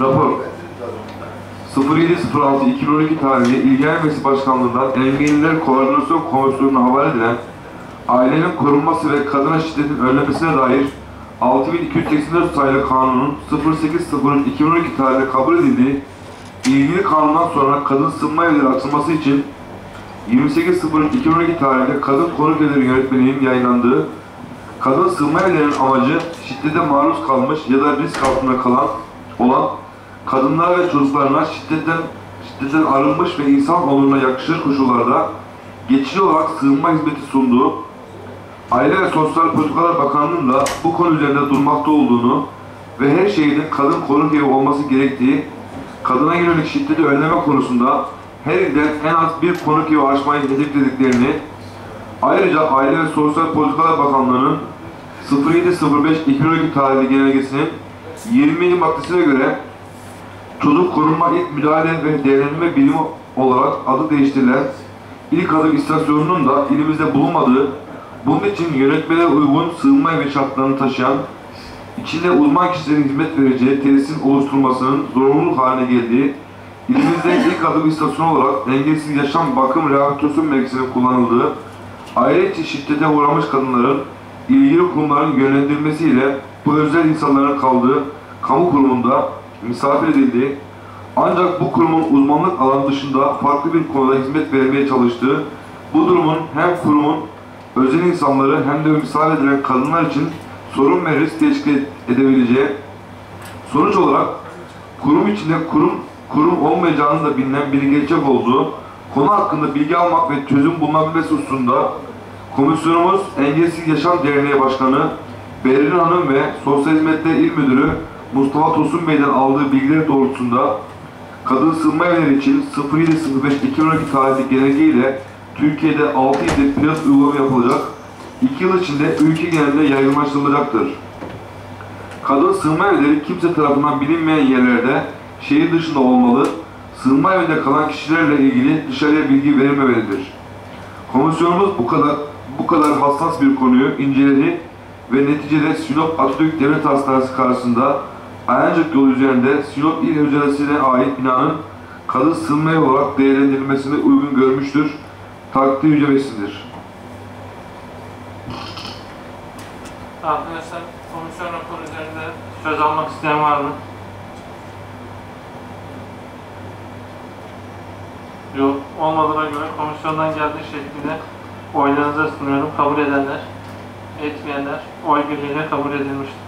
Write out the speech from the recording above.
Rapor. 07.06.2012 tarihli İlgi Emniyeti Başkanlığı'ndan Engelliler Koordinasyon Komisyonu'na havale edilen ailenin korunması ve kadına şiddetin önlenmesine dair 6284 sayılı kanunun 08.03.2012 tarihinde kabul edildiği ilgili kanundan sonra kadın sığınma evleri açılması için 28.03.2012 tarihinde Kadın Konuk Evleri Yönetmeliğinin yayınlandığı kadın sığınma evlerinin amacı şiddete maruz kalmış ya da risk altında kalan olan kadınlar ve çocuklarına şiddetten şiddetten arınmış ve insan onuruna yakışır koşullarda geçici olarak sığınma hizmeti sunduğu Aile ve Sosyal Politikalar Bakanlığı'nın da bu konu üzerinde durmakta olduğunu ve her şehirde kadın konuk evi olması gerektiği, kadına yönelik şiddeti önleme konusunda her ilden en az bir konuk evi açmayı hedeflediklerini, ayrıca Aile ve Sosyal Politikalar Bakanlığı'nın 07.05.2012 tarihli genelgesinin 20. maddesine göre Çocuk Korunma İlk Müdahale ve Değerlendirme Birimi olarak adı değiştirilen ilk adım istasyonunun da ilimizde bulunmadığı, bunun için yönetmeliğe uygun sığınma evi şartlarını taşıyan, içinde uzman kişilerin hizmet vereceği tesisin oluşturulmasının zorunluluk haline geldiği, ilimizde ilk adım istasyonu olarak engelsiz yaşam bakım rehabilitasyon merkezinin kullanıldığı, aile şiddete uğramış kadınların ilgili kurumların yönlendirilmesiyle bu özel insanların kaldığı kamu kurumunda misafir edildiği, ancak bu kurumun uzmanlık alanı dışında farklı bir konuda hizmet vermeye çalıştığı, bu durumun hem kurumun özel insanları hem de misafir edilen kadınlar için sorun ve risk teşkil edebileceği, sonuç olarak kurum içinde kurum kurum olmayacağının da bilinen bir gerçek olduğu, konu hakkında bilgi almak ve çözüm bulunabilmesi hususunda komisyonumuz Engelsiz Yaşam Derneği Başkanı Berrin Hanım ve Sosyal Hizmetler İl Müdürü Mustafa Tosun Bey'den aldığı bilgiler doğrultusunda kadın sığınma evleri için 07.05.2012 tarihli genelge ile Türkiye'de 6 ilde pilot uygulama yapılacak. 2 yıl içinde ülke genelinde yaygınlaştırılacaktır. Kadın sığınma evleri kimse tarafından bilinmeyen yerlerde şehir dışında olmalı, sığınma evinde kalan kişilerle ilgili dışarıya bilgi verilmemelidir. Komisyonumuz bu kadar bu kadar hassas bir konuyu inceledi ve neticede Sinop Atatürk Devlet Hastanesi karşısında Ayancık yolu üzerinde Sinop İl Mücadelesi'ne ait binanın kadın sığınma olarak değerlendirilmesini uygun görmüştür. Takdir yücemesidir. Arkadaşlar komisyon raporu üzerinde söz almak isteyen var mı? Yok. Olmadığına göre komisyondan geldiği şekilde oylarınıza sunuyorum. Kabul edenler, etmeyenler oy birliğiyle kabul edilmiştir.